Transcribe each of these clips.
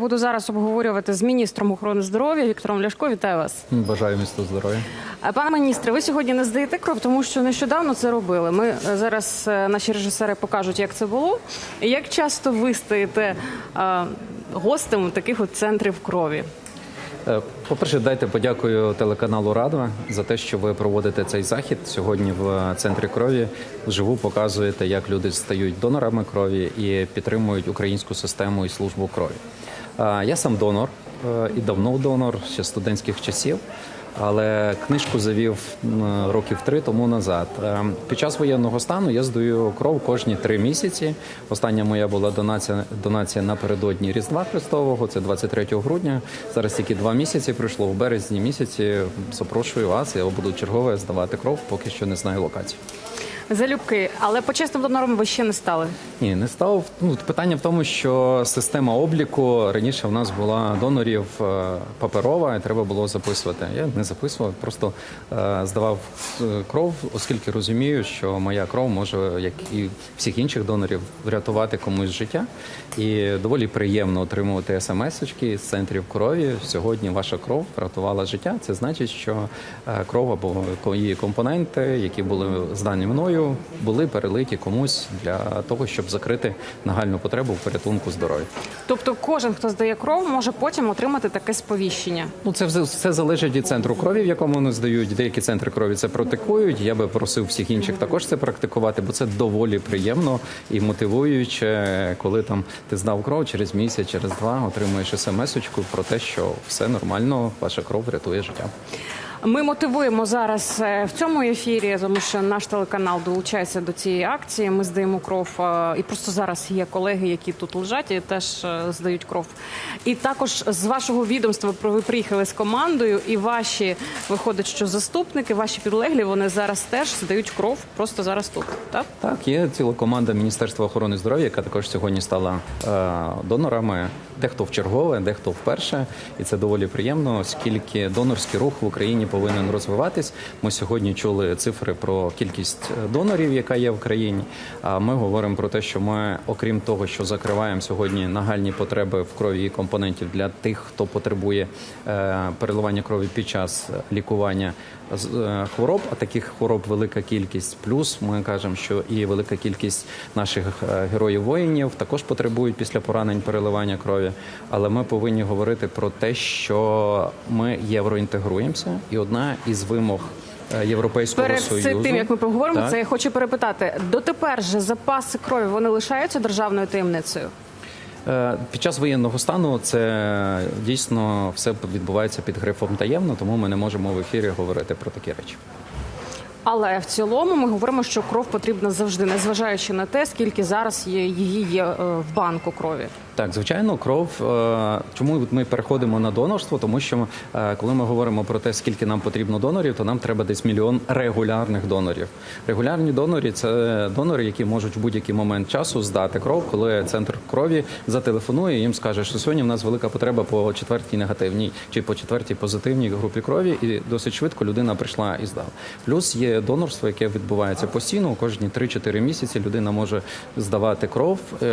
Буду зараз обговорювати з міністром охорони здоров'я Віктором Ляшко. Вітаю вас, Бажаю місто здоров'я. Е, пане міністре. Ви сьогодні не здаєте кров, тому що нещодавно це робили. Ми е, зараз е, наші режисери покажуть, як це було. Як часто ви стаєте е, гостем таких от центрів крові? Е, По-перше, дайте подякую телеканалу Радва за те, що ви проводите цей захід сьогодні в центрі крові. Вживу показуєте, як люди стають донорами крові і підтримують українську систему і службу крові. Я сам донор е, і давно донор ще студентських часів. Але книжку завів років три тому назад. Е, Під час воєнного стану я здаю кров кожні три місяці. Остання моя була донація, донація напередодні Різдва Христового, це 23 грудня. Зараз тільки два місяці пройшло. В березні місяці запрошую вас. Я буду чергове здавати кров, поки що не знаю локацію. Залюбки, але почесним донором ви ще не стали. Ні, не став. Ну питання в тому, що система обліку раніше в нас була донорів е, паперова, і треба було записувати. Я не записував, просто е, здавав е, кров, оскільки розумію, що моя кров може, як і всіх інших донорів, врятувати комусь життя. І доволі приємно отримувати смс-очки з центрів крові. Сьогодні ваша кров врятувала життя. Це значить, що кров або її компоненти, які були здані мною, були перелиті комусь для того, щоб закрити нагальну потребу в порятунку здоров'я. Тобто, кожен, хто здає кров, може потім отримати таке сповіщення. Ну це все, залежить від центру крові, в якому вони здають. Деякі центри крові це практикують. Я би просив всіх інших також це практикувати, бо це доволі приємно і мотивуюче, коли там ти здав кров через місяць, через два отримуєш смс-очку про те, що все нормально, ваша кров врятує життя. Ми мотивуємо зараз е, в цьому ефірі, тому що наш телеканал долучається до цієї акції. Ми здаємо кров, е, і просто зараз є колеги, які тут лежать і теж е, здають кров. І також з вашого відомства ви приїхали з командою, і ваші виходить, що заступники, ваші підлеглі, вони зараз теж здають кров, просто зараз тут. Так Так, є ціла команда Міністерства охорони здоров'я, яка також сьогодні стала е, донорами. Дехто в чергове, дехто вперше, і це доволі приємно, оскільки донорський рух в Україні повинен розвиватись. Ми сьогодні чули цифри про кількість е, донорів, яка є в країні. А ми говоримо про те, що ми, окрім того, що закриваємо сьогодні нагальні потреби в крові і компонентів для тих, хто потребує е, переливання крові під час лікування е, хвороб, а таких хвороб велика кількість. Плюс ми кажемо, що і велика кількість наших героїв воїнів також потребують після поранень переливання крові. Але ми повинні говорити про те, що ми євроінтегруємося, і одна із вимог. е, Європейського перед союзу тим як ми поговоримо, Так. це я хочу перепитати. Дотепер же запаси крові вони лишаються державною таємницею. Е, Під час воєнного стану це дійсно все відбувається під грифом таємно, тому ми не можемо в ефірі говорити про такі речі. Але в цілому ми говоримо, що кров потрібна завжди, незважаючи на те, скільки зараз є її є е, в банку крові. Так, звичайно, кров. е, Чому ми переходимо на донорство? Тому що е, коли ми говоримо про те, скільки нам потрібно донорів, то нам треба десь мільйон регулярних донорів. Регулярні донори це донори, які можуть в будь-який момент часу здати кров, коли центр крові зателефонує і їм скаже, що сьогодні в нас велика потреба по четвертій негативній чи по четвертій позитивній групі крові, і досить швидко людина прийшла і здала. Плюс є донорство, яке відбувається постійно. Кожні 3-4 місяці людина може здавати кров. е,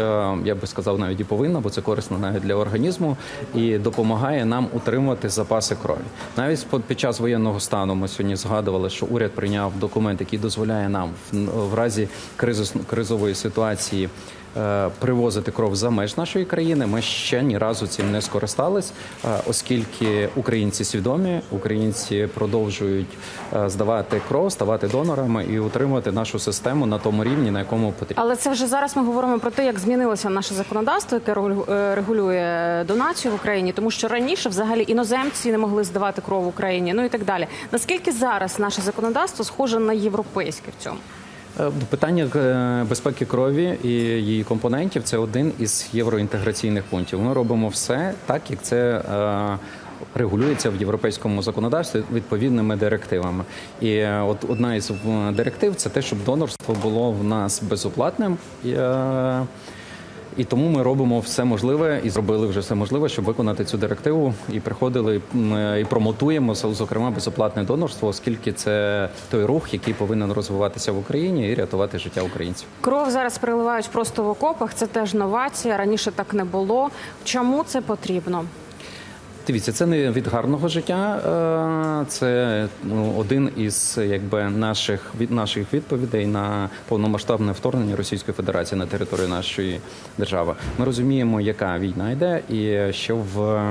Я би сказав, навіть і повинна, бо це корисно навіть для організму і допомагає нам утримувати запаси крові. Навіть під час воєнного стану ми сьогодні згадували, що уряд прийняв документ, який дозволяє нам в, разі кризової ситуації. Е, Привозити кров за меж нашої країни. Ми ще ні разу цим не скористались, е, оскільки українці свідомі, українці продовжують е, здавати кров, ставати донорами і утримувати нашу систему на тому рівні, на якому потрібно. Але це вже зараз ми говоримо про те, як змінилося наше законодавство, яке регулю- регулює донацію в Україні, тому що раніше взагалі іноземці не могли здавати кров в Україні, ну і так далі. Наскільки зараз наше законодавство схоже на європейське в цьому? Е, Питання е, безпеки крові і її компонентів це один із євроінтеграційних пунктів. Ми робимо все так, як це. е, Регулюється в європейському законодавстві відповідними директивами, і от одна із директив це те, щоб донорство було в нас безоплатним. І, тому ми робимо все можливе і зробили вже все можливе, щоб виконати цю директиву. І приходили і промотуємо зокрема безоплатне донорство, оскільки це той рух, який повинен розвиватися в Україні і рятувати життя українців. Кров зараз приливають просто в окопах. Це теж новація. Раніше так не було. Чому це потрібно? Дивіться, це не від гарного життя. е, Це ну, один із якби наших від наших відповідей на повномасштабне вторгнення Російської Федерації на територію нашої держави. Ми розуміємо, яка війна йде, і що в.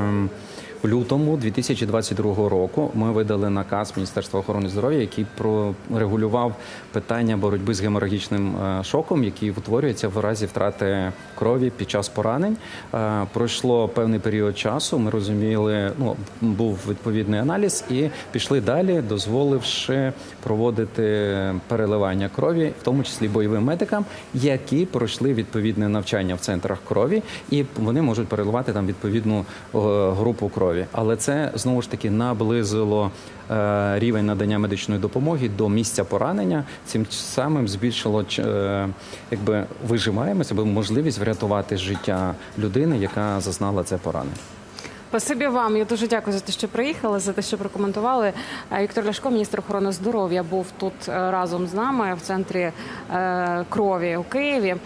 В лютому 2022 року ми видали наказ Міністерства охорони здоров'я, який прорегулював питання боротьби з геморагічним е, шоком, який утворюється в разі втрати крові під час поранень. Е, Пройшло певний період часу. Ми розуміли, ну був відповідний аналіз, і пішли далі, дозволивши проводити переливання крові, в тому числі бойовим медикам, які пройшли відповідне навчання в центрах крові, і вони можуть переливати там відповідну е, групу крові. Але це знову ж таки наблизило е, рівень надання медичної допомоги до місця поранення. Цим самим збільшило е, якби виживаємося, або можливість врятувати життя людини, яка зазнала це поранення. Спасибі вам. Я дуже дякую за те, що приїхали, за те, що прокоментували. Е, Віктор Ляшко, міністр охорони здоров'я, був тут е, разом з нами в центрі крові у Києві.